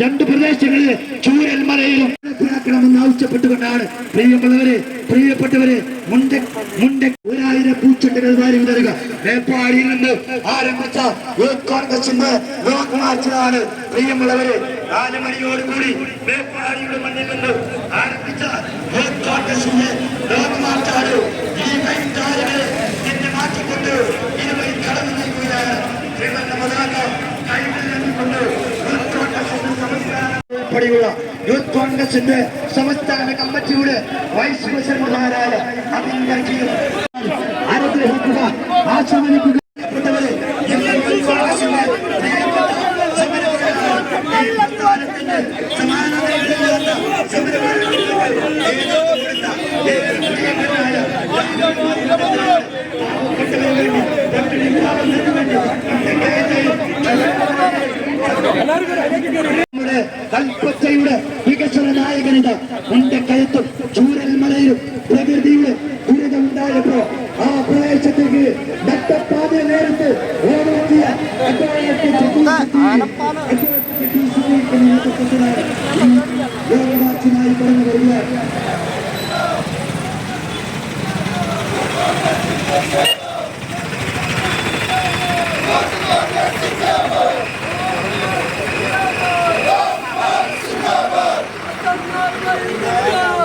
രണ്ട് പ്രദേശങ്ങളിൽ ചൂരൽമലയിലും നടപ്പിലാക്കണമെന്ന് ആവശ്യപ്പെട്ടുകൊണ്ടാണ് പ്രിയമുള്ളവരെ പ്രിയപ്പെട്ടവരെ മുണ്ട മുണ്ട ഒരായിരം പൂച്ചെണ്ടുകൾ വാരി വിതറുക മേപ്പാടിയിൽ നിന്ന് ആരംഭിച്ച യൂത്ത് കോൺഗ്രസിന്റെ ലോങ് മാർച്ചിലാണ് പ്രിയമുള്ളവരെ. നാല് മണിയോടുകൂടി മേപ്പാടിയുടെ മണ്ണിൽ നിന്ന് ആരംഭിച്ച യൂത്ത് കോൺഗ്രസിന്റെ ലോങ് മാർച്ചാണ് ഈ വൈകാരികളെ മാറ്റിക്കൊണ്ട് ഇതുവഴി കടന്നു നീങ്ങുകയാണ് ത്രിവർണ പതാക കൈകളിൽ നിന്നുകൊണ്ട് യൂത്ത് കോൺഗ്രസിന്റെ സംസ്ഥാന ഉൾപ്പെടെയുള്ള യൂത്ത് കോൺഗ്രസിന്റെ സംസ്ഥാന കമ്മിറ്റിയുടെ വൈസ് പ്രസിഡന്റുമാരായ അബിൻ ആശീർവദിക്കുക പ്രിയപ്പെട്ടവരെ, ഞങ്ങൾ യൂത്ത് കോൺഗ്രസിന്റെ പ്രിയപ്പെട്ട സമരപോരാളികൾ, ഈ പ്രസ്ഥാനത്തിന്റെ സമാനതകളില്ലാത്ത സമരപോരാളികൾ, നേതൃത്വം കൊടുത്ത ഏതൊരു പ്രിയങ്കരനായ പാവപ്പെട്ടവർക്ക് വേണ്ടി, പട്ടിണിക്കാവുന്നതിന് വേണ്ടി, നമ്മുടെ കൽപ്പറ്റയുടെ വികസന നായകനുണ്ട് മുണ്ടക്കയത്തും ചൂരൽമലയിലും പ്രകൃതിയുടെ ദുരിതമുണ്ടായപ്പോ ആ പ്രദേശത്തേക്ക് നട്ടപ്പാത നേരത്ത് ഓരോത്തിയ അദ്വൈതത്തെ യോഗമാർച്ചുമായി കടന്നു വരികയാണ്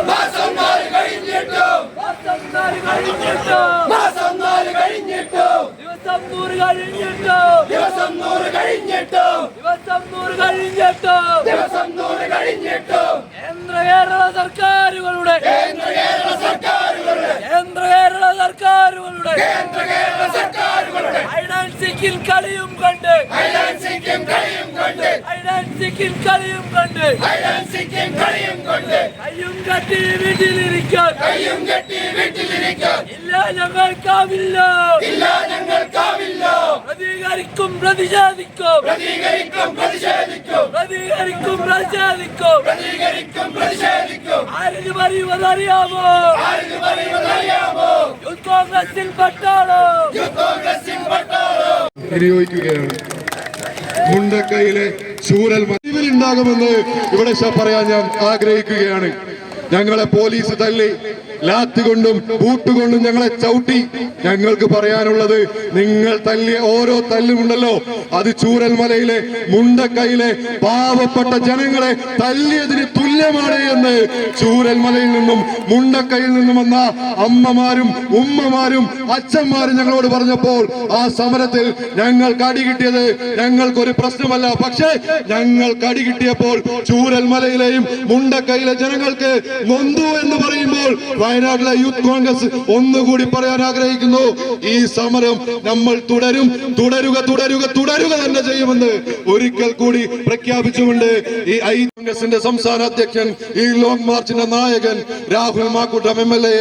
മാസംനാല് കഴിഞ്ഞിട്ടും മാസംനാല് കഴിഞ്ഞിട്ടോ മാസംനാല് കഴിഞ്ഞിട്ടും ദിവസം നൂറ് കഴിഞ്ഞിട്ടോ? ദിവസം നൂറ് കഴിഞ്ഞിട്ടും? ദിവസം നൂറ് കഴിഞ്ഞിട്ടോ? ദിവസം നൂറ് കഴിഞ്ഞിട്ടും? കേന്ദ്ര കേരള സർക്കാരുകളുടെ കേന്ദ്ര കേരള സർക്കാരുകളുടെ കേന്ദ്ര കേരള സർക്കാരുകളുടെ കേന്ദ്ര കേരള സർക്കാരുകളുടെ ഫൈനാൻസിക്കിൽ കളിയും കണ്ട് ഫൈനാൻസിക്കും കളിയും കൊണ്ട് ഫൈനാൻസിക്കിൽ കളിയും കണ്ട് ഫൈനാൻസിക്കും കളിയും കൊണ്ട് കയ്യും കട്ടി വീട്ടിലിരിക്കാൻ കയ്യും കെട്ടി വീട്ടിലിരിക്കാൻ ഞങ്ങൾക്കാവില്ല ഇല്ല ഞങ്ങൾക്കാവില്ല പ്രതികരിക്കും പ്രതിഷേധിക്കും. പ്രതികരിക്കും പ്രതിഷേധിക്കും. പ്രതികരിക്കും പ്രതിഷേധിക്കും. പ്രതികരിക്കും പ്രതിഷേധിക്കും. പറയുവതറിയാമോ ആർക്ക് പറയുമെന്നറിയാമോ യൂത്ത് കോൺഗ്രസിൽ പെട്ടാളോ? യൂത്ത് കോൺഗ്രസിൽ പട്ടാളം? വിനിയോഗിക്കുകയാണ് മുണ്ടക്കയിലെ ചൂരൽ ഉണ്ടാകുമെന്ന് ഇവിടെ പറയാൻ ഞാൻ ആഗ്രഹിക്കുകയാണ്. ഞങ്ങളെ പോലീസ് തല്ലി ലാത്തി കൊണ്ടും ബൂട്ടുകൊണ്ടും ഞങ്ങളെ ചവിട്ടി. ഞങ്ങൾക്ക് പറയാനുള്ളത് നിങ്ങൾ തല്ലിയ ഓരോ തല്ലുമുണ്ടല്ലോ. അത് ചൂരൽമലയിലെ മുണ്ടക്കൈയിലെ പാവപ്പെട്ട ജനങ്ങളെ തല്ലിയതിന് തുല്യമാണ് എന്ന് ചൂരൽമലയിൽ നിന്നും മുണ്ടക്കൈയിൽ നിന്നും വന്ന അമ്മമാരും ഉമ്മമാരും അച്ഛന്മാരും ഞങ്ങളോട് പറഞ്ഞപ്പോൾ ആ സമരത്തിൽ ഞങ്ങൾ അടി കിട്ടിയത് ഞങ്ങൾക്കൊരു പ്രശ്നമല്ല. പക്ഷേ ഞങ്ങൾ അടി കിട്ടിയപ്പോൾ ചൂരൽമലയിലെയും മുണ്ടക്കൈയിലെ ജനങ്ങൾക്ക് നൊന്തു എന്ന് പറയുമ്പോൾ വയനാട്ടിലെ യൂത്ത് കോൺഗ്രസ് ഒന്നുകൂടി പറയാൻ ആഗ്രഹിക്കുന്നു. ഈ സമരം നമ്മൾ തുടരും. തുടരുക തുടരുക തുടരുക തന്നെ ചെയ്യുമെന്ന് ഒരിക്കൽ കൂടി പ്രഖ്യാപിച്ചുകൊണ്ട് ഈ ഐ കോൺഗ്രസിന്റെ സംസ്ഥാന അധ്യക്ഷൻ ഈ ലോങ് മാർച്ചിന്റെ നായകൻ Rahul Makkoottam M L A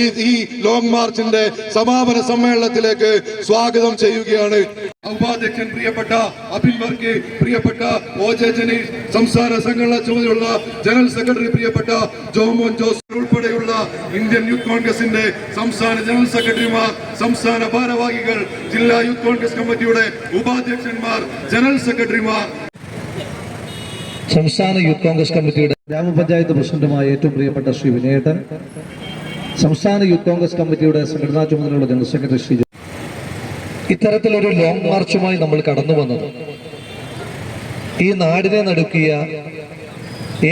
ഈ ഈ ലോങ് മാർച്ചിന്റെ സമാപന സമ്മേളനത്തിലേക്ക് സ്വാഗതം ചെയ്യുകയാണ്. ഉപാധ്യക്ഷൻ പ്രിയപ്പെട്ട അബിൻ വർഗി പ്രിയപ്പെട്ട ഒ ജെ ജനീഷ് സംസ്ഥാന സംഘടനാ ചുമതലയുള്ള ജനറൽ സെക്രട്ടറി പ്രിയപ്പെട്ട ജോമോൻ ജോസ് ഉൾപ്പെടെയുള്ള ഇന്ത്യൻ യൂത്ത് കോൺഗ്രസിന്റെ സംസ്ഥാന ജനറൽ സെക്രട്ടറിമാർ സംസ്ഥാന ഭാരവാഹികൾ ജില്ലാ യൂത്ത് കോൺഗ്രസ് കമ്മിറ്റിയുടെ ഉപാധ്യക്ഷന്മാർ ജനറൽ സെക്രട്ടറിമാർ. സംസ്ഥാന യൂത്ത് കോൺഗ്രസ് കമ്മിറ്റിയുടെ ഗ്രാമപഞ്ചായത്ത് പ്രസിഡന്റുമായ ഏറ്റവും പ്രിയപ്പെട്ട ശ്രീ വിനയേട്ടൻ സംസ്ഥാന യൂത്ത് കോൺഗ്രസ് കമ്മിറ്റിയുടെ സംഘടനാ ചുമതലയുള്ള ജനറൽ സെക്രട്ടറി ശ്രീ ഇത്തരത്തിലൊരു ലോങ് മാർച്ചുമായി നമ്മൾ കടന്നു വന്നത്. ഈ നാടിനെ നടുക്കിയ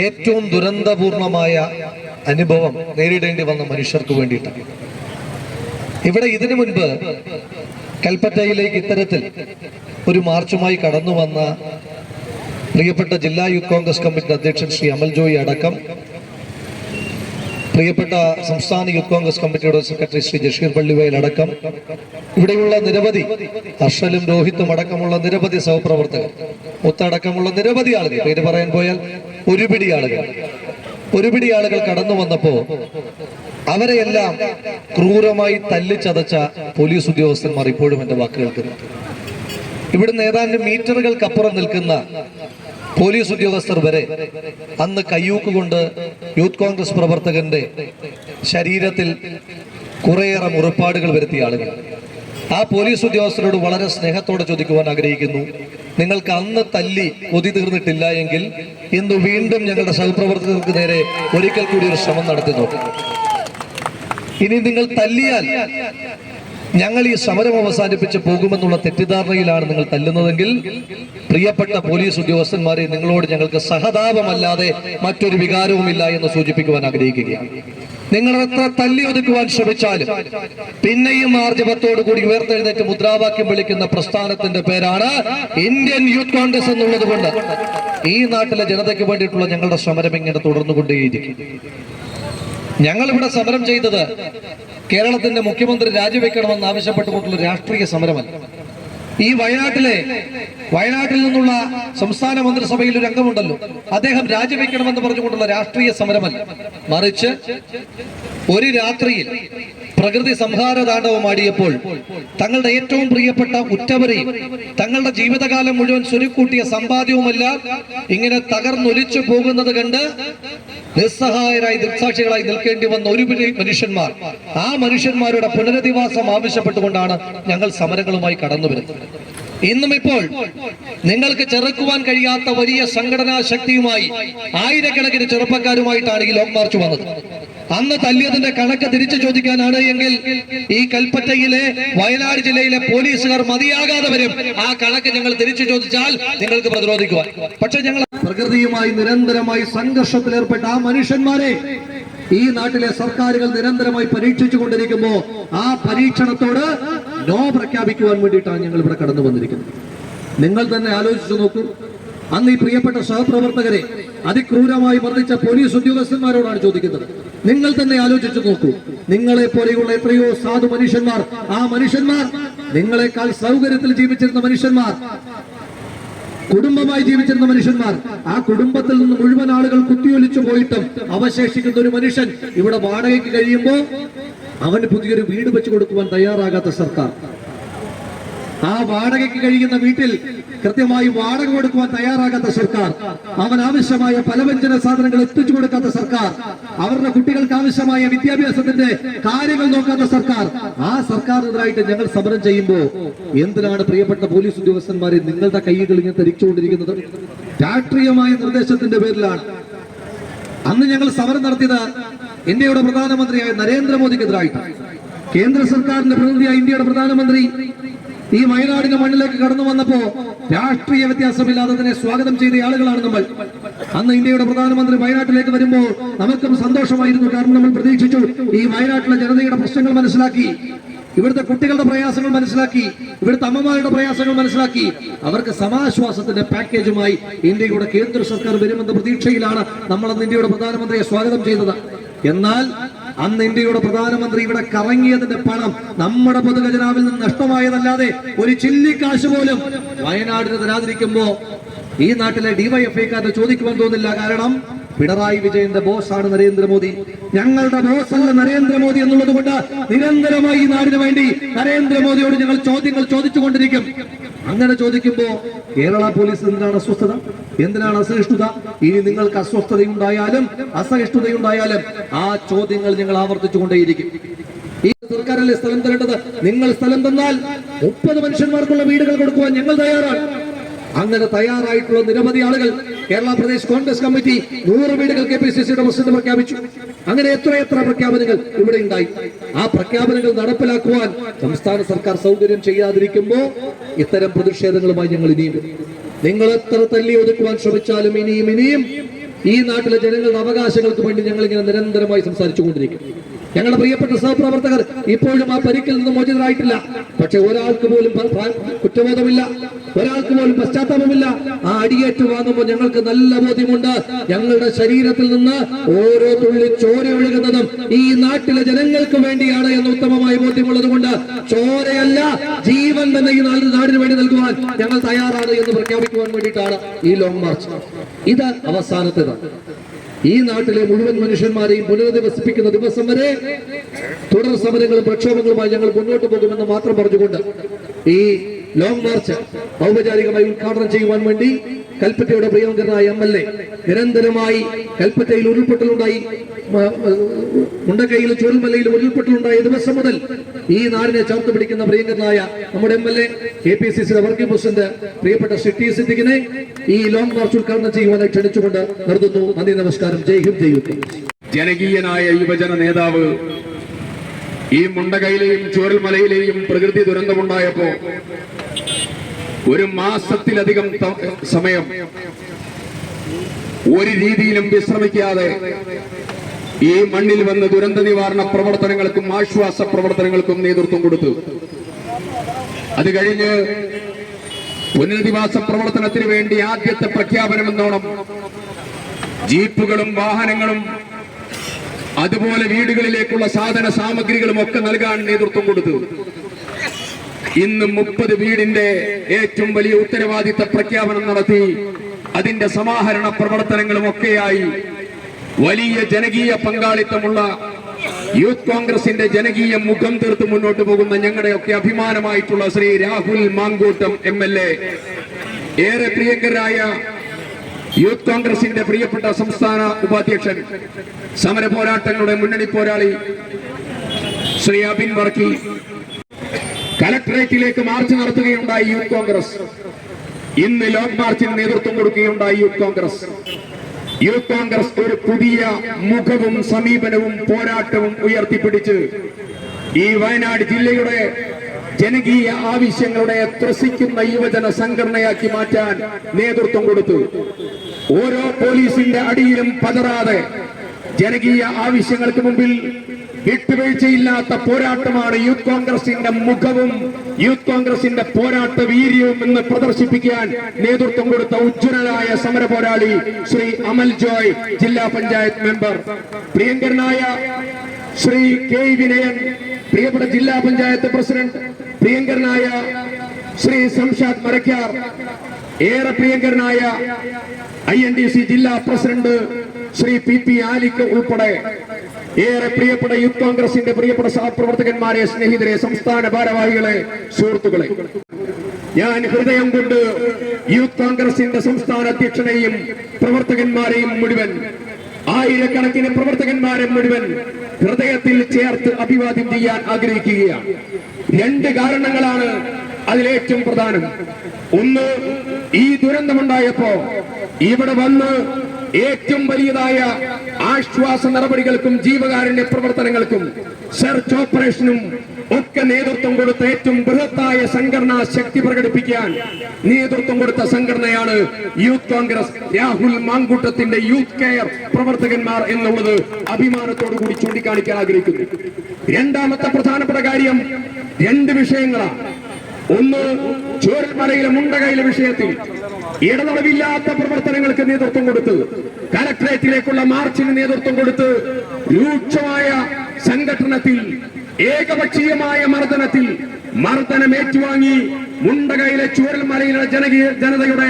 ഏറ്റവും ദുരന്തപൂർണമായ അനുഭവം നേരിടേണ്ടി വന്ന മനുഷ്യർക്ക് വേണ്ടിയിട്ടാണ് ഇവിടെ ഇതിനു മുൻപ് കൽപ്പറ്റയിലേക്ക് ഇത്തരത്തിൽ ഒരു മാർച്ചുമായി കടന്നു വന്ന പ്രിയപ്പെട്ട ജില്ലാ യൂത്ത് കോൺഗ്രസ് കമ്മിറ്റി അധ്യക്ഷൻ ശ്രീ അമൽ ജോയി അടക്കം പ്രിയപ്പെട്ട സംസ്ഥാന യൂത്ത് കോൺഗ്രസ് കമ്മിറ്റിയുടെ സെക്രട്ടറി ശ്രീ ജഷീർ പള്ളിവയൽ അടക്കം ഇവിടെയുള്ള നിരവധി ഹർഷലും രോഹിത്തും അടക്കമുള്ള നിരവധി സഹപ്രവർത്തകർ ഒത്തടക്കമുള്ള നിരവധി ആളുകൾ. പേര് പറയാൻ പോയാൽ ഒരുപിടി ആളുകൾ. ഒരു പിടി ആളുകൾ കടന്നു വന്നപ്പോ അവരെയെല്ലാം ക്രൂരമായി തല്ലിച്ചതച്ച പോലീസ് ഉദ്യോഗസ്ഥന്മാർ ഇപ്പോഴും എന്റെ വാക്ക് കേൾക്കുന്നു. ഇവിടുന്ന് ഏതാനും മീറ്ററുകൾക്കപ്പുറം നിൽക്കുന്ന പോലീസ് ഉദ്യോഗസ്ഥർ വരെ അന്ന് കയ്യൂക്ക് കൊണ്ട് യൂത്ത് കോൺഗ്രസ് പ്രവർത്തകന്റെ ശരീരത്തിൽ കുറേയേറെ മുറിപ്പാടുകൾ വരുത്തിയ ആളുകൾ. ആ പോലീസ് ഉദ്യോഗസ്ഥരോട് വളരെ സ്നേഹത്തോടെ ചോദിക്കുവാൻ ആഗ്രഹിക്കുന്നു. നിങ്ങൾക്ക് അന്ന് തല്ലി കൊതി തീർന്നിട്ടില്ല എങ്കിൽ ഇന്ന് വീണ്ടും ഞങ്ങളുടെ സഹപ്രവർത്തകർക്ക് നേരെ ഒരിക്കൽ കൂടി ഒരു ശ്രമം നടത്തി നോക്കും ഇനി നിങ്ങൾ തല്ലിയാൽ ഞങ്ങൾ ഈ സമരം അവസാനിപ്പിച്ച് പോകുമെന്നുള്ള തെറ്റിദ്ധാരണയിലാണ് നിങ്ങൾ തല്ലുന്നതെങ്കിൽ പ്രിയപ്പെട്ട പോലീസ് ഉദ്യോഗസ്ഥന്മാരെ നിങ്ങളോട് ഞങ്ങൾക്ക് സഹതാപമല്ലാതെ മറ്റൊരു വികാരവുമില്ല എന്ന് സൂചിപ്പിക്കുവാൻ ആഗ്രഹിക്കുകയാണ്. നിങ്ങൾ എത്ര തല്ലി ഒതുക്കുവാൻ ശ്രമിച്ചാലും പിന്നെയും ആർജവത്തോടു കൂടി ഉയർത്തെഴുന്നേറ്റ് മുദ്രാവാക്യം വിളിക്കുന്ന പ്രസ്ഥാനത്തിന്റെ പേരാണ് ഇന്ത്യൻ യൂത്ത് കോൺഗ്രസ് എന്നുള്ളത് കൊണ്ട് ഈ നാട്ടിലെ ജനതയ്ക്ക് വേണ്ടിയിട്ടുള്ള ഞങ്ങളുടെ സമരം ഇങ്ങനെ തുടർന്നുകൊണ്ടേയിരിക്കും. ഞങ്ങൾ ഇവിടെ സമരം ചെയ്തത് കേരളത്തിന്റെ മുഖ്യമന്ത്രി രാജിവെക്കണമെന്ന് ആവശ്യപ്പെട്ടുകൊണ്ടുള്ള രാഷ്ട്രീയ സമരമല്ല. ഈ വയനാട്ടിലെ വയനാട്ടിൽ നിന്നുള്ള സംസ്ഥാന മന്ത്രിസഭയിൽ ഒരു അംഗമുണ്ടല്ലോ. അദ്ദേഹം രാജിവെക്കണമെന്ന് പറഞ്ഞുകൊണ്ടുള്ള രാഷ്ട്രീയ സമരമല്ല. മറിച്ച് ഒരു രാത്രിയിൽ പ്രകൃതി സംഹാര താണ്ഡവമാടിയപ്പോൾ തങ്ങളുടെ ഏറ്റവും പ്രിയപ്പെട്ട ഉറ്റവരെയും തങ്ങളുടെ ജീവിതകാലം മുഴുവൻ സ്വരുക്കൂട്ടിയ സമ്പാദ്യവുമെല്ലാം ഇങ്ങനെ തകർന്നൊലിച്ചു പോകുന്നത് കണ്ട് നിസ്സഹായരായി ദൃക്സാക്ഷികളായി നിൽക്കേണ്ടി വന്ന ഒരു മനുഷ്യന്മാർ ആ മനുഷ്യന്മാരുടെ പുനരധിവാസം ആവശ്യപ്പെട്ടുകൊണ്ടാണ് ഞങ്ങൾ സമരങ്ങളുമായി കടന്നു വരുന്നത് ഇന്നും ഇപ്പോൾ നിങ്ങൾക്ക് ചെറുക്കുവാൻ കഴിയാത്ത വലിയ സംഘടനാ ശക്തിയുമായി ആയിരക്കണക്കിന് ചെറുപ്പക്കാരുമായിട്ടാണ് ഈ ലോങ് മാർച്ച് വന്നത്. അന്ന് തല്ലിയതിന്റെ കണക്ക് തിരിച്ചു ചോദിക്കാനാണ് എങ്കിൽ ഈ കൽപ്പറ്റയിലെ വയനാട് ജില്ലയിലെ പോലീസുകാർ മതിയാകാതെ വരും. ആ കണക്ക് ഞങ്ങൾ തിരിച്ചു ചോദിച്ചാൽ നിങ്ങൾക്ക് പ്രതിരോധിക്കുവാൻ. പക്ഷെ ഞങ്ങൾ പ്രകൃതിയുമായി നിരന്തരമായി സംഘർഷത്തിലേർപ്പെട്ട ആ മനുഷ്യന്മാരെ ഈ നാട്ടിലെ സർക്കാരുകൾ നിരന്തരമായി പരീക്ഷിച്ചു കൊണ്ടിരിക്കുമ്പോ ആ പരീക്ഷണത്തോട് നോ പ്രഖ്യാപിക്കുവാൻ വേണ്ടിയിട്ടാണ് ഞങ്ങൾ ഇവിടെ കടന്നു വന്നിരിക്കുന്നത്. നിങ്ങൾ തന്നെ ആലോചിച്ചു നോക്കൂ. അന്ന് ഈ പ്രിയപ്പെട്ട സഹപ്രവർത്തകരെ അതിക്രൂരമായി മർദ്ദിച്ച പോലീസ് ഉദ്യോഗസ്ഥന്മാരോടാണ് ചോദിക്കുന്നത്. നിങ്ങൾ തന്നെ ആലോചിച്ചു നോക്കൂ. നിങ്ങളെ പോലെയുള്ള എത്രയോ സാധു മനുഷ്യന്മാർ ആ മനുഷ്യന്മാർ നിങ്ങളെക്കാൾ സൗകര്യത്തിൽ ജീവിച്ചിരുന്ന മനുഷ്യന്മാർ കുടുംബമായി ജീവിച്ചിരുന്ന മനുഷ്യന്മാർ ആ കുടുംബത്തിൽ നിന്ന് മുഴുവൻ ആളുകൾ കുത്തിയൊലിച്ചു പോയിട്ടും അവശേഷിക്കുന്ന ഒരു മനുഷ്യൻ ഇവിടെ വാടകയ്ക്ക് കഴിയുമ്പോ അവന് പുതിയൊരു വീട് വെച്ചു കൊടുക്കുവാൻ തയ്യാറാകാത്ത സർക്കാർ. ആ വാടകയ്ക്ക് കഴിയുന്ന വീട്ടിൽ കൃത്യമായി വാടക കൊടുക്കുവാൻ തയ്യാറാകാത്ത സർക്കാർ. അവൻ ആവശ്യമായ പലവ്യഞ്ജന സാധനങ്ങൾ എത്തിച്ചു കൊടുക്കാത്ത സർക്കാർ. അവരുടെ കുട്ടികൾക്ക് ആവശ്യമായ വിദ്യാഭ്യാസത്തിന്റെ കാര്യങ്ങൾ നോക്കാത്ത സർക്കാർ. ആ സർക്കാരിനെതിരായിട്ട് ഞങ്ങൾ സമരം ചെയ്യുമ്പോൾ എന്തിനാണ് പ്രിയപ്പെട്ട പോലീസ് ഉദ്യോഗസ്ഥന്മാരെ നിങ്ങളുടെ കൈകൾ ഇങ്ങനെ തിരിച്ചുകൊണ്ടിരിക്കുന്നത്? രാഷ്ട്രീയമായ നിർദ്ദേശത്തിന്റെ പേരിലാണ്. അന്ന് ഞങ്ങൾ സമരം നടത്തിയത് ഇന്ത്യയുടെ പ്രധാനമന്ത്രിയായ നരേന്ദ്രമോദിക്കെതിരായിട്ട് കേന്ദ്ര സർക്കാരിന്റെ പ്രതിനിധിയായ ഇന്ത്യയുടെ പ്രധാനമന്ത്രി ഈ വയനാടിന്റെ മണ്ണിലേക്ക് കടന്നു വന്നപ്പോ രാഷ്ട്രീയ വ്യത്യാസമില്ലാതെ തന്നെ സ്വാഗതം ചെയ്ത ആളുകളാണ് നമ്മൾ. അന്ന് ഇന്ത്യയുടെ പ്രധാനമന്ത്രി വയനാട്ടിലേക്ക് വരുമ്പോൾ നമുക്കും സന്തോഷമായിരുന്നു. കാരണം നമ്മൾ പ്രതീക്ഷിച്ചു ഈ വയനാട്ടിലെ ജനതയുടെ പ്രശ്നങ്ങൾ മനസ്സിലാക്കി ഇവിടുത്തെ കുട്ടികളുടെ പ്രയാസങ്ങൾ മനസ്സിലാക്കി ഇവിടുത്തെ അമ്മമാരുടെ പ്രയാസങ്ങൾ മനസ്സിലാക്കി. അവർക്ക് സമാശ്വാസത്തിന്റെ പാക്കേജുമായി ഇന്ത്യയുടെ കേന്ദ്ര സർക്കാർ വരുമെന്ന പ്രതീക്ഷയിലാണ് നമ്മൾ അന്ന് ഇന്ത്യയുടെ പ്രധാനമന്ത്രിയെ സ്വാഗതം ചെയ്തത്. എന്നാൽ അന്ന് ഇന്ത്യയുടെ പ്രധാനമന്ത്രി ഇവിടെ കറങ്ങിയതിന്റെ പണം നമ്മുടെ പൊതുഖജനാവിൽ നിന്ന് നഷ്ടമായതല്ലാതെ ഒരു ചില്ലിക്കാശ് പോലും വയനാടിന് തരാതിരിക്കുമ്പോ ഈ നാട്ടിലെ ഡിവൈഎഫ്ഐക്കാരന് ചോദിക്കുവാൻ തോന്നില്ല. കാരണം പിണറായി വിജയന്റെ ബോസാണ് നരേന്ദ്രമോദി. ഞങ്ങളുടെ ബോസല്ല നരേന്ദ്രമോദി എന്നുള്ളത് കൊണ്ട് നിരന്തരമായി ഈ നാടിന് വേണ്ടി നരേന്ദ്രമോദിയോട് ഞങ്ങൾ ചോദ്യങ്ങൾ ചോദിച്ചുകൊണ്ടിരിക്കും. അങ്ങനെ ചോദിക്കുമ്പോ കേരള പോലീസ് എന്തിനാണ് അസ്വസ്ഥത? എന്തിനാണ് അസഹിഷ്ണുത? ഇനി നിങ്ങൾക്ക് അസ്വസ്ഥതയുണ്ടായാലും അസഹിഷ്ണുതയുണ്ടായാലും ആ ചോദ്യങ്ങൾ ഞങ്ങൾ ആവർത്തിച്ചുകൊണ്ടേയിരിക്കും. ഈ സർക്കാരല്ലേ സ്ഥലം തരേണ്ടത്? നിങ്ങൾ സ്ഥലം തന്നാൽ മുപ്പത് മനുഷ്യന്മാർക്കുള്ള വീടുകൾ കൊടുക്കുവാൻ ഞങ്ങൾ തയ്യാറാണ്. അങ്ങനെ തയ്യാറായിട്ടുള്ള നിരവധി ആളുകൾ കേരള പ്രദേശ് കോൺഗ്രസ് കമ്മിറ്റി നൂറ് വീടുകൾ കെ പി സി സിയുടെ പ്രസിഡന്റ് പ്രഖ്യാപിച്ചു. അങ്ങനെ എത്ര എത്ര പ്രഖ്യാപനങ്ങൾ ഇവിടെ ഉണ്ടായി. ആ പ്രഖ്യാപനങ്ങൾ നടപ്പിലാക്കുവാൻ സംസ്ഥാന സർക്കാർ സൗകര്യം ചെയ്യാതിരിക്കുമ്പോൾ ഇത്തരം പ്രതിഷേധങ്ങളുമായി ഞങ്ങൾ ഇനിയും നിങ്ങൾ എത്ര തല്ലി ഒതുക്കുവാൻ ശ്രമിച്ചാലും ഇനിയും ഇനിയും ഈ നാട്ടിലെ ജനങ്ങളുടെ അവകാശങ്ങൾക്ക് വേണ്ടി ഞങ്ങൾ ഇങ്ങനെ നിരന്തരമായി സംസാരിച്ചു കൊണ്ടിരിക്കും ഞങ്ങളുടെ പ്രിയപ്പെട്ട സഹപ്രവർത്തകർ ഇപ്പോഴും ആ പരിക്കിൽ നിന്ന് മോചിതരായിട്ടില്ല. പക്ഷെ ഒരാൾക്ക് പോലും കുറ്റബോധമില്ല. ഒരാൾക്ക് പോലും പശ്ചാത്താപമില്ല. ആ അടിയേറ്റ് വാങ്ങുമ്പോൾ ഞങ്ങൾക്ക് നല്ല ബോധ്യമുണ്ട്. ഞങ്ങളുടെ ശരീരത്തിൽ നിന്ന് ഓരോ തുള്ളി ചോര ഒഴുകുന്നതും ഈ നാട്ടിലെ ജനങ്ങൾക്ക് വേണ്ടിയാണ് എന്ന് ഉത്തമമായ ബോധ്യമുള്ളത് കൊണ്ട് ചോരയല്ല ജീവൻ തന്നെ ഈ നാടിന് വേണ്ടി നൽകുവാൻ ഞങ്ങൾ തയ്യാറാണ് എന്ന് പ്രഖ്യാപിക്കുവാൻ വേണ്ടിയിട്ടാണ് ഈ ലോങ് മാർച്ച് ഇത് അവസാനത്തേതാണ് ഈ നാട്ടിലെ മുഴുവൻ മനുഷ്യന്മാരെയും പുനരധിവസിപ്പിക്കുന്ന ദിവസം വരെ തുടർ സമരങ്ങളും പ്രക്ഷോഭങ്ങളുമായി ഞങ്ങൾ മുന്നോട്ട് പോകുമെന്ന് മാത്രം പറഞ്ഞുകൊണ്ട് ഈ ലോങ് മാർച്ച് ഔപചാരികമായി ഉദ്ഘാടനം ചെയ്യുവാൻ വേണ്ടി കൽപ്പറ്റയുടെ പ്രിയങ്കരനായ എം എൽ എ നിരന്തരമായി കൽപ്പറ്റയിൽ ഉരുൾപൊട്ടലുണ്ടായി. മുണ്ടക്കൈയിൽ ചൂരൽമലയിൽ ഉരുൾപ്പെട്ടുണ്ടായ ദിവസം മുതൽ ഈ നാടിനെ ചേർത്ത് പിടിക്കുന്ന പ്രിയങ്കരനായ നമ്മുടെ M L A K P C സിയുടെ വർക്കിംഗ് പ്രസിഡന്റ് പ്രിയപ്പെട്ട സിറ്റി സിദ്ദിഖിനെ ഈ ലോങ് മാർച്ച് ഉദ്ഘാടനം ചെയ്യുവാനായി ക്ഷണിച്ചുകൊണ്ട് നിർത്തുന്നു. നന്ദി നമസ്കാരം. ജയ് ഹിന്ദ് ജയ് ജനകീയനായ യുവജന നേതാവ് ഈ മുണ്ടകയിലെയും ചൂരൽമലയിലെയും പ്രകൃതി ദുരന്തമുണ്ടായപ്പോ ഒരു മാസത്തിലധികം സമയം ഒരു രീതിയിലും വിശ്രമിക്കാതെ ഈ മണ്ണിൽ വന്ന് ദുരന്ത നിവാരണ പ്രവർത്തനങ്ങൾക്കും ആശ്വാസ പ്രവർത്തനങ്ങൾക്കും നേതൃത്വം കൊടുത്തു. അത് കഴിഞ്ഞ് പുനരധിവാസ പ്രവർത്തനത്തിന് വേണ്ടി ആദ്യത്തെ പ്രഖ്യാപനമെന്നോണം ജീപ്പുകളും വാഹനങ്ങളും അതുപോലെ വീടുകളിലേക്കുള്ള സാധന സാമഗ്രികളും ഒക്കെ നൽകാൻ നേതൃത്വം കൊടുത്തു. ഇന്ന് മുപ്പത് വീടിന്റെ ഏറ്റവും വലിയ ഉത്തരവാദിത്ത പ്രഖ്യാപനം നടത്തി അതിന്റെ സമാഹരണ പ്രവർത്തനങ്ങളും ഒക്കെയായി വലിയ ജനകീയ പങ്കാളിത്തമുള്ള യൂത്ത് കോൺഗ്രസിന്റെ ജനകീയ മുഖം തീർത്ത് മുന്നോട്ട് പോകുന്ന ഞങ്ങളുടെയൊക്കെ അഭിമാനമായിട്ടുള്ള Shri Rahul Mankoottam M L A. ഏറെ പ്രിയങ്കരായ യൂത്ത് കോൺഗ്രസിന്റെ പ്രിയപ്പെട്ട സംസ്ഥാന ഉപാധ്യക്ഷൻ സമര പോരാട്ടങ്ങളുടെ മുന്നണി പോരാളി ശ്രീ അബിൻ വർക്കി. കലക്ടറേറ്റിലേക്ക് മാർച്ച് നടത്തുകയുണ്ടായി യൂത്ത് കോൺഗ്രസ്. ഇന്ന് ലോങ് മാർച്ചിന് നേതൃത്വം കൊടുക്കുകയുണ്ടായി യൂത്ത് കോൺഗ്രസ്. യൂത്ത് കോൺഗ്രസ് ഒരു പുതിയ മുഖവും സമീപനവും പോരാട്ടവും ഉയർത്തിപ്പിടിച്ച് ഈ വയനാട് ജില്ലയുടെ ജനകീയ ആവശ്യങ്ങളുടെ ത്രസിക്കുന്ന യുവജന സംഘടനയാക്കി മാറ്റാൻ നേതൃത്വം കൊടുത്തു. ഓരോ പോലീസിന്റെ അടിയിലും പതറാതെ ജനകീയ ആവശ്യങ്ങൾക്ക് മുമ്പിൽ വിട്ടുവീഴ്ചയില്ലാത്ത പോരാട്ടമാണ് യൂത്ത് കോൺഗ്രസിന്റെ മുഖവും യൂത്ത് കോൺഗ്രസിന്റെ പോരാട്ട വീര്യവും എന്ന് പ്രദർശിപ്പിക്കാൻ നേതൃത്വം കൊടുത്ത ഉജ്ജ്വലനായ സമര പോരാളി ശ്രീ അമൽ ജോയ് ജില്ലാ പഞ്ചായത്ത് മെമ്പർ. പ്രിയങ്കരനായ ശ്രീ കെ വിനയൻ പ്രിയപ്പെട്ട ജില്ലാ പഞ്ചായത്ത് പ്രസിഡന്റ് പ്രിയങ്കരനായ ശ്രീ സംഷാദ് മരക്കാർ ഏറെ പ്രിയങ്കരനായ ഐ എൻ ഡി സി ജില്ലാ പ്രസിഡന്റ് ശ്രീ പി പി ആലിക്ക് ഉൾപ്പെടെ ഏറെ പ്രിയപ്പെട്ട യൂത്ത് കോൺഗ്രസിന്റെ പ്രിയപ്പെട്ട സഹപ്രവർത്തകന്മാരെ സ്നേഹിതരെ സംസ്ഥാന ഭാരവാഹികളെ സുഹൃത്തുക്കളെ. ഞാൻ ഹൃദയം കൊണ്ട് യൂത്ത് കോൺഗ്രസിന്റെ സംസ്ഥാന അധ്യക്ഷനെയും പ്രവർത്തകന്മാരെയും മുഴുവൻ ആയിരക്കണക്കിന് പ്രവർത്തകന്മാരെ മുഴുവൻ ഹൃദയത്തിൽ ചേർത്ത് അഭിവാദ്യം ചെയ്യാൻ ആഗ്രഹിക്കുകയാണ്. രണ്ട് കാരണങ്ങളാണ് അതിലേറ്റവും പ്രധാനം. ഒന്ന് ഈ ദുരന്തമുണ്ടായപ്പോ ഇവിടെ വന്ന് ഏറ്റവും വലിയതായ ആശ്വാസ നടപടികൾക്കും ജീവകാരുണ്യ പ്രവർത്തനങ്ങൾക്കും സെർച്ച് ഓപ്പറേഷനും ഒക്കെ നേതൃത്വം കൊടുത്ത ഏറ്റവും ബൃഹത്തായ സംഘടനാ ശക്തി പ്രകടിപ്പിക്കാൻ നേതൃത്വം കൊടുത്ത സംഘടനയാണ് യൂത്ത് കോൺഗ്രസ്. രാഹുൽ മാങ്കൂട്ടത്തിന്റെ യൂത്ത് കെയർ പ്രവർത്തകന്മാർ എന്നുള്ളത് അഭിമാനത്തോടു കൂടി ചൂണ്ടിക്കാണിക്കാൻ ആഗ്രഹിക്കുന്നു. രണ്ടാമത്തെ പ്രധാനപ്പെട്ട കാര്യം രണ്ട് വിഷയങ്ങളാണ്. ഒന്ന് ചോരൽമലയിലെ മുണ്ടകയിലെ വിഷയത്തിൽ ഇടതടവില്ലാത്ത പ്രവർത്തനങ്ങൾക്ക് നേതൃത്വം കൊടുത്ത് കലക്ട്രേറ്റിലേക്കുള്ള മാർച്ചിന് നേതൃത്വം കൊടുത്ത് രൂക്ഷമായ സംഘടനത്തിൽ ഏകപക്ഷീയമായ മർദ്ദനത്തിൽ മർദ്ദനം ഏറ്റുവാങ്ങി മുണ്ടകയിലെ ചൂരൽമലയിലെ ജനകീയ ജനതയുടെ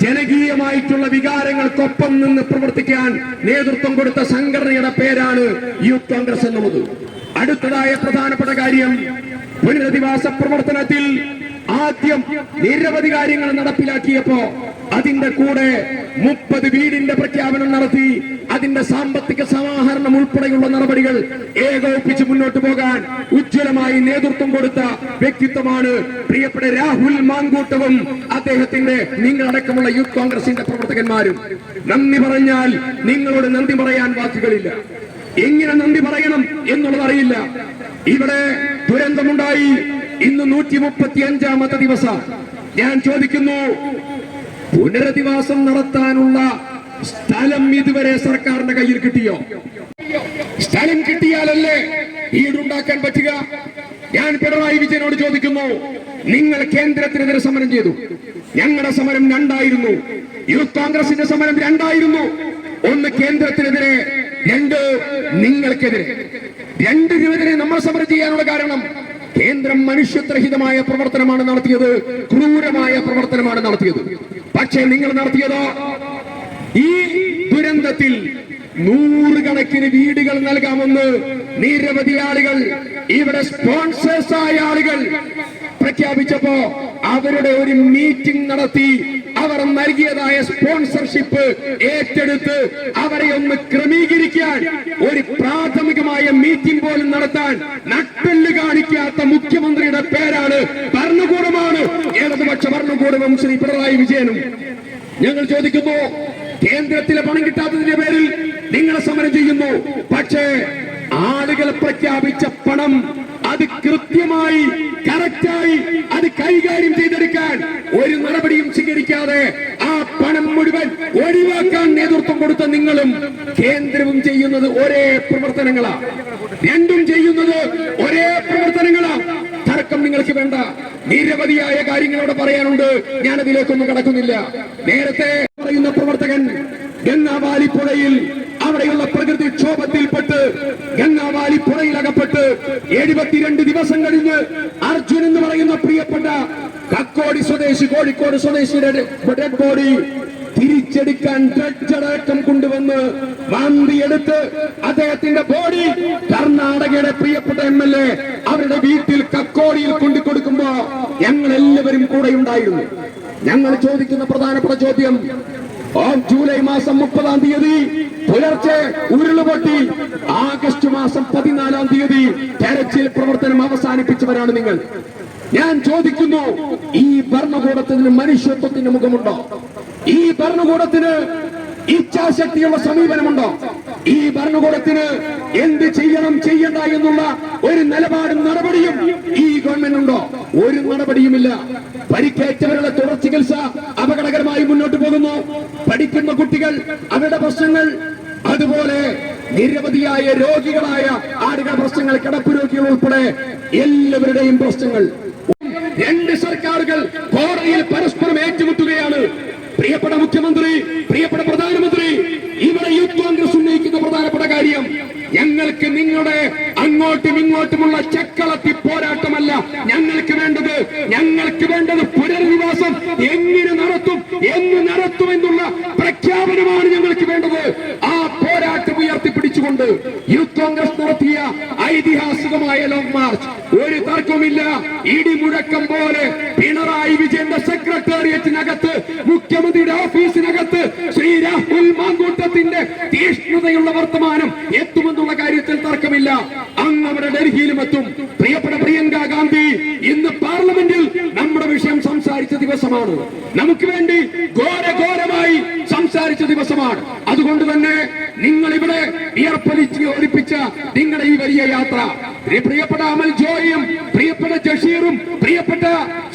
ജനകീയമായിട്ടുള്ള വികാരങ്ങൾക്കൊപ്പം നിന്ന് പ്രവർത്തിക്കാൻ നേതൃത്വം കൊടുത്ത സംഘടനയുടെ പേരാണ് യൂത്ത് കോൺഗ്രസ് എന്നുള്ളത്. അടുത്തതായ പ്രധാനപ്പെട്ട കാര്യം പുനരധിവാസ പ്രവർത്തനത്തിൽ ആദ്യം നിരവധി കാര്യങ്ങൾ നടപ്പിലാക്കിയപ്പോ അതിന്റെ കൂടെ മുപ്പത് വീടിന്റെ പ്രഖ്യാപനം നടത്തി അതിന്റെ സാമ്പത്തിക സമാഹരണം ഉൾപ്പെടെയുള്ള നടപടികൾ ഏകോപിച്ച് മുന്നോട്ട് പോകാൻ ഉജ്ജ്വലമായി നേതൃത്വം കൊടുത്ത വ്യക്തിത്വമാണ് പ്രിയപ്പെട്ട രാഹുൽ മാങ്കൂട്ടവും. അദ്ദേഹത്തിന്റെ നിങ്ങളടക്കമുള്ള യൂത്ത് കോൺഗ്രസിന്റെ പ്രവർത്തകന്മാരും. നന്ദി പറഞ്ഞാൽ നിങ്ങളോട് നന്ദി പറയാൻ വാക്കുകളില്ല. എങ്ങനെ നന്ദി പറയണം എന്നുള്ളത് അറിയില്ല. ഇവിടെ ദുരന്തമുണ്ടായി. ഇന്ന് നൂറ്റി മുപ്പത്തി അഞ്ചാമത്തെ ദിവസം. ഞാൻ ചോദിക്കുന്നു പുനരധിവാസം നടത്താനുള്ള സ്ഥലം ഇതുവരെ സർക്കാരിന്റെ കയ്യിൽ കിട്ടിയോ? സ്ഥലം കിട്ടിയാലല്ലേ വീടുണ്ടാക്കാൻ പറ്റുക? ഞാൻ പിണറായി വിജയനോട് ചോദിക്കുന്നു നിങ്ങൾ കേന്ദ്രത്തിനെതിരെ സമരം ചെയ്തു. ഞങ്ങളുടെ സമരം രണ്ടായിരുന്നു. യൂത്ത് കോൺഗ്രസിന്റെ സമരം രണ്ടായിരുന്നു. ഒന്ന് കേന്ദ്രത്തിനെതിരെ രണ്ട് നിങ്ങൾക്കെതിരെ. രണ്ടിനെതിരെ നമ്മൾ സമരം ചെയ്യാനുള്ള കാരണം കേന്ദ്രം മനുഷ്യത്രഹിതമായ പ്രവർത്തനമാണ് നടത്തിയത് ക്രൂരമായ പ്രവർത്തനമാണ് നടത്തിയത്. പക്ഷേ നിങ്ങൾ നടത്തിയതോ? ഈ ദുരന്തത്തിൽ നൂറുകണക്കിന് വീടുകൾ നൽകാമെന്ന് നിരവധി ആളുകൾ ഇവിടെ സ്പോൺസേഴ്സായ ആളുകൾ പ്രഖ്യാപിച്ചപ്പോ അവരുടെ ഒരു മീറ്റിംഗ് നടത്തി. അവർ നൽകിയതായ സ്പോൺസർഷിപ്പ് ഏറ്റെടുത്ത് അവരെ ഒന്ന് ക്രമീകരിക്കാൻ ഒരു പ്രാഥമികമായ മീറ്റിംഗ് പോലും നടത്താൻ നട്ടെല്ല് കാണിക്കാത്ത മുഖ്യമന്ത്രിയുടെ പേരാണ് ഭരണകൂടമാണ്. ഇടതുപക്ഷ ഭരണകൂടവും ശ്രീ പിണറായി വിജയനും. ഞങ്ങൾ ചോദിക്കുന്നു കേന്ദ്രത്തിലെ പണം കിട്ടാത്തതിന്റെ പേരിൽ നിങ്ങളെ സമരം ചെയ്യുന്നു. പക്ഷേ ആളുകൾ പ്രഖ്യാപിച്ച പണം അത് കൃത്യമായി കറക്റ്റായി അത് കൈകാര്യം ചെയ്തെടുക്കാൻ ഒരു നടപടിയും സ്വീകരിക്കാതെ ആ പണം മുഴുവൻ ഒഴിവാക്കാൻ നേതൃത്വം കൊടുത്ത നിങ്ങളും കേന്ദ്രവും ചെയ്യുന്നത് ഒരേ പ്രവർത്തനങ്ങളാ. രണ്ടും ചെയ്യുന്നത് ഒരേ പ്രവർത്തനങ്ങളാ. തർക്കം നിങ്ങൾക്ക് വേണ്ട. നിരവധിയായ കാര്യങ്ങൾ അവിടെ പറയാനുണ്ട്. ഞാൻ അതിലേക്കൊന്നും കടക്കുന്നില്ല. നേരത്തെ പറയുന്ന പ്രവർത്തകൻ ഗംഗാവാലി പുഴയിൽ അവിടെയുള്ള പ്രകൃതിക്ഷോഭത്തിൽപ്പെട്ട് ഗംഗാവാലി പുറയിലകപ്പെട്ട് എഴുപത്തിരണ്ട് ദിവസം കഴിഞ്ഞ് അർജുൻ എന്ന് പറയുന്ന പ്രിയപ്പെട്ട കക്കോടി സ്വദേശി കോഴിക്കോട് സ്വദേശിയുടെ ഡെഡ് ബോഡി തിരിച്ചെടുക്കാൻ ഡ്രഡ്ജടക്കം കൊണ്ടുവന്ന് വാന്തിയെടുത്ത് അദ്ദേഹത്തിന്റെ ബോഡി കർണാടകയുടെ പ്രിയപ്പെട്ട എം എൽ എ അവരുടെ വീട്ടിൽ കക്കോടിയിൽ കൊണ്ടു കൊടുക്കുമ്പോ ഞങ്ങൾ എല്ലാവരും കൂടെ ഉണ്ടായിരുന്നു. ഞങ്ങൾ ചോദിക്കുന്ന പ്രധാനപ്പെട്ട ചോദ്യം ഓ ജൂലൈ മാസം മുപ്പതാം തീയതി പുലർച്ചെ ഉരുളുപൊട്ടി. ആഗസ്റ്റ് മാസം പതിനാലാം തീയതി തെരച്ചിൽ പ്രവർത്തനം അവസാനിപ്പിച്ചവരാണ് നിങ്ങൾ. ഞാൻ ചോദിക്കുന്നു ഈ ഭരണകൂടത്തിന് മനുഷ്യത്വത്തിന്റെ മുഖമുണ്ടോ? ഈ ഭരണകൂടത്തിന് ഇച്ഛാശക്തിയുള്ള സമീപനമുണ്ടോ? ഈ ഭരണകൂടത്തിന് എന്ത് ചെയ്യണം ചെയ്യണ്ട എന്നുള്ള ഒരു നിലപാടും നടപടിയും ഈ ഗവൺമെന്റ് ഉണ്ടോ ഒരു നടപടിയുമില്ല. പരിക്കേറ്റവരുടെ തുടർ ചികിത്സ അപകടകരമായി പഠിക്കുന്ന കുട്ടികൾ അവരുടെ പ്രശ്നങ്ങൾ. അതുപോലെ നിരവധിയായ രോഗികളായ ആളുകളുടെ പ്രശ്നങ്ങൾ കിടപ്പ് രോഗികൾ ഉൾപ്പെടെ എല്ലാവരുടെയും പ്രശ്നങ്ങൾ. രണ്ട് സർക്കാരുകൾ കോടതിയിൽ പരസ്പരം ഏറ്റുമുട്ടുകയാണ്. പ്രിയപ്പെട്ട മുഖ്യമന്ത്രി പ്രിയപ്പെട്ട പ്രധാനമന്ത്രി ഇവിടെ യൂത്ത് കോൺഗ്രസ് ഉന്നയിക്കുന്ന പ്രധാനപ്പെട്ട കാര്യം ഞങ്ങൾക്ക് നിങ്ങളുടെ അങ്ങോട്ടും ഇങ്ങോട്ടുമുള്ള ചക്കളത്തി പോരാട്ടമല്ല. ഞങ്ങൾക്ക് വേണ്ടത് ഞങ്ങൾക്ക് വേണ്ടത് പുനരധിവാസം എങ്ങനെ നടത്തും എന്ന് നടത്തുമെന്നുള്ള പ്രഖ്യാപനമാണ് ഞങ്ങൾക്ക് വേണ്ടത് ആ പോരാട്ടം ഉയർത്തിപ്പിടിച്ചുകൊണ്ട് യൂത്ത് കോൺഗ്രസ് നടത്തിയ ഐതിഹാസികമായ ലോങ് മാർച്ച് ഒരു തർക്കമില്ല ഇടിമുഴക്കം പോലെ പിണറായി വിജയന്റെ സെക്രട്ടേറിയറ്റിനകത്ത് മുഖ്യമന്ത്രിയുടെ ഓഫീസിനകത്ത് ശ്രീ രാഹുൽ മാങ്കൂട്ടത്തിന്റെ തീഷ്ണതയുള്ള വർത്തമാനം എത്തുമെന്നുള്ള കാര്യത്തിൽ തർക്കമില്ല. അങ്ങ് അവിടെ ഡൽഹിയിലും എത്തും. പ്രിയപ്പെട്ട പ്രിയങ്ക ഗാന്ധി ഇന്ന് പാർലമെന്റിൽ നമ്മുടെ വിഷയം സംസാരിച്ച ദിവസമാണ്. നമുക്ക് വേണ്ടി ഘോരഘോരമായി സംസാരിച്ച ദിവസമാണ്. അതുകൊണ്ട് തന്നെ നിങ്ങൾ ഇവിടെ വിയർപ്പലിച്ച് നിങ്ങളുടെ ഈ വലിയ യാത്ര പ്രിയപ്പെട്ട അമൽ ജോയിയും പ്രിയപ്പെട്ട ജഷീറും പ്രിയപ്പെട്ട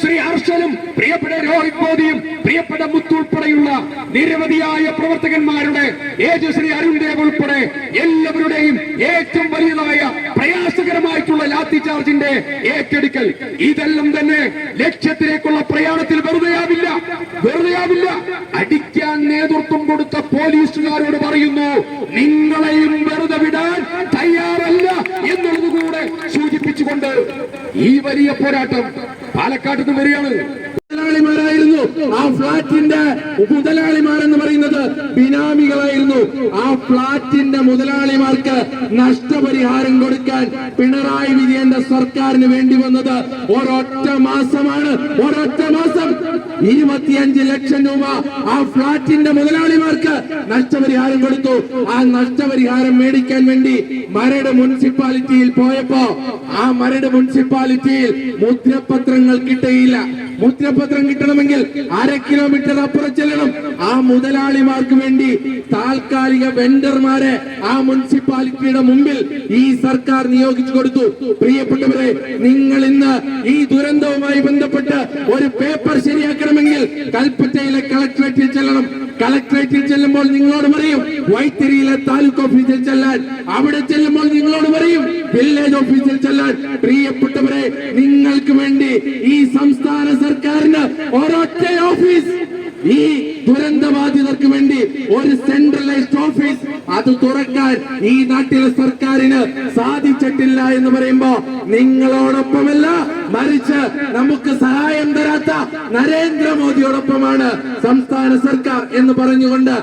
ശ്രീ ഹർഷലും പ്രിയപ്പെട്ട രോഹിത് മോദിയും പ്രിയപ്പെട്ട മുത്തു ഉൾപ്പെടെയുള്ള നിരവധിയായ പ്രവർത്തകന്മാരുടെ ഏജ് ശ്രീ അരുൺ ദേവ് ഉൾപ്പെടെ എല്ലാവരുടെയും ഏറ്റവും വലിയതായ പ്രയാസകരമായിട്ടുള്ള ലാത്തി ചാർജിന്റെ ഏറ്റെടുക്കൽ. ഇതെല്ലാം തന്നെ ലക്ഷ്യത്തിലേക്കുള്ള പ്രയാണത്തിൽ വെറുതെയാവില്ല വെറുതെയാവില്ല. അടിക്കാൻ നേതൃത്വം കൊടുത്ത പോലീസുകാരോട് പറയുന്നു നിങ്ങളെയും വെറുതെ വിടാൻ തയ്യാറല്ല എന്നുള്ളത് കൂടെ സൂചിപ്പിച്ചുകൊണ്ട് ഈ വലിയ പോരാട്ടം പാലക്കാട്ട് നിന്ന് വരികയാണ്. മുതലാളിമാരായിരുന്നു. ആ ഫ്ളാറ്റിന്റെ മുതലാളിമാരെന്ന് പറയുന്നത് ബിനാമികളായിരുന്നു. ആ ഫ്ളാറ്റിന്റെ മുതലാളിമാർക്ക് നഷ്ടപരിഹാരം കൊടുക്കാൻ പിണറായി വിജയന്റെ സർക്കാരിന് വേണ്ടി വന്നത് ഒരൊറ്റ മാസമാണ്. ഒരൊറ്റ മാസം ഇരുപത്തിയഞ്ച് ലക്ഷം രൂപ ആ ഫ്ളാറ്റിന്റെ മുതലാളിമാർക്ക് നഷ്ടപരിഹാരം കൊടുത്തു. ആ നഷ്ടപരിഹാരം മേടിക്കാൻ വേണ്ടി മരട് മുനിസിപ്പാലിറ്റിയിൽ പോയപ്പോ ആ മരട് മുനിസിപ്പാലിറ്റിയിൽ മുദ്രപത്രങ്ങൾ കിട്ടിയില്ല. മുദ്രപത്രം കിട്ടണമെങ്കിൽ അര കിലോമീറ്റർ അപ്പുറം ചെല്ലണം. ആ മുതലാളിമാർക്ക് വേണ്ടി താൽക്കാലിക വെണ്ടർമാരെ ആ മുനിസിപ്പാലിറ്റിയുടെ മുമ്പിൽ ഈ സർക്കാർ നിയോഗിച്ചു കൊടുത്തു. പ്രിയപ്പെട്ടവരെ നിങ്ങൾ ഇന്ന് ഈ ദുരന്തവുമായി ബന്ധപ്പെട്ട് ഒരു പേപ്പർ ശരിയാക്കണമെങ്കിൽ കൽപ്പറ്റയിലെ കളക്ടറേറ്റിൽ ചെല്ലണം. കളക്ടറേറ്റിൽ ചെല്ലുമ്പോൾ നിങ്ങളോട് പറയും വൈത്തിരിയിലെ താലൂക്ക് ഓഫീസിൽ ചെല്ലാൻ. അവിടെ ചെല്ലുമ്പോൾ നിങ്ങളോട് പറയും വില്ലേജ് ഓഫീസിൽ ചെല്ലാൻ. പ്രിയപ്പെട്ടവരെ നിങ്ങൾക്ക് വേണ്ടി ഈ സംസ്ഥാന സർക്കാരിന് ഒരൊറ്റ ഓഫീസ് ഈ ദുരന്തബാധിതർക്ക് വേണ്ടി ഒരു സെൻട്രലൈസ്ഡ് ഓഫീസ് അത് തുറക്കാൻ ഈ നാട്ടിലെ സർക്കാരിന് സാധിച്ചിട്ടില്ല എന്ന് പറയുമ്പോ നിങ്ങളോടൊപ്പമല്ല മറിച്ച് നമുക്ക് സഹായം തരാത്ത നരേന്ദ്രമോദിയോടൊപ്പമാണ് സംസ്ഥാന സർക്കാർ എന്ന് പറഞ്ഞുകൊണ്ട്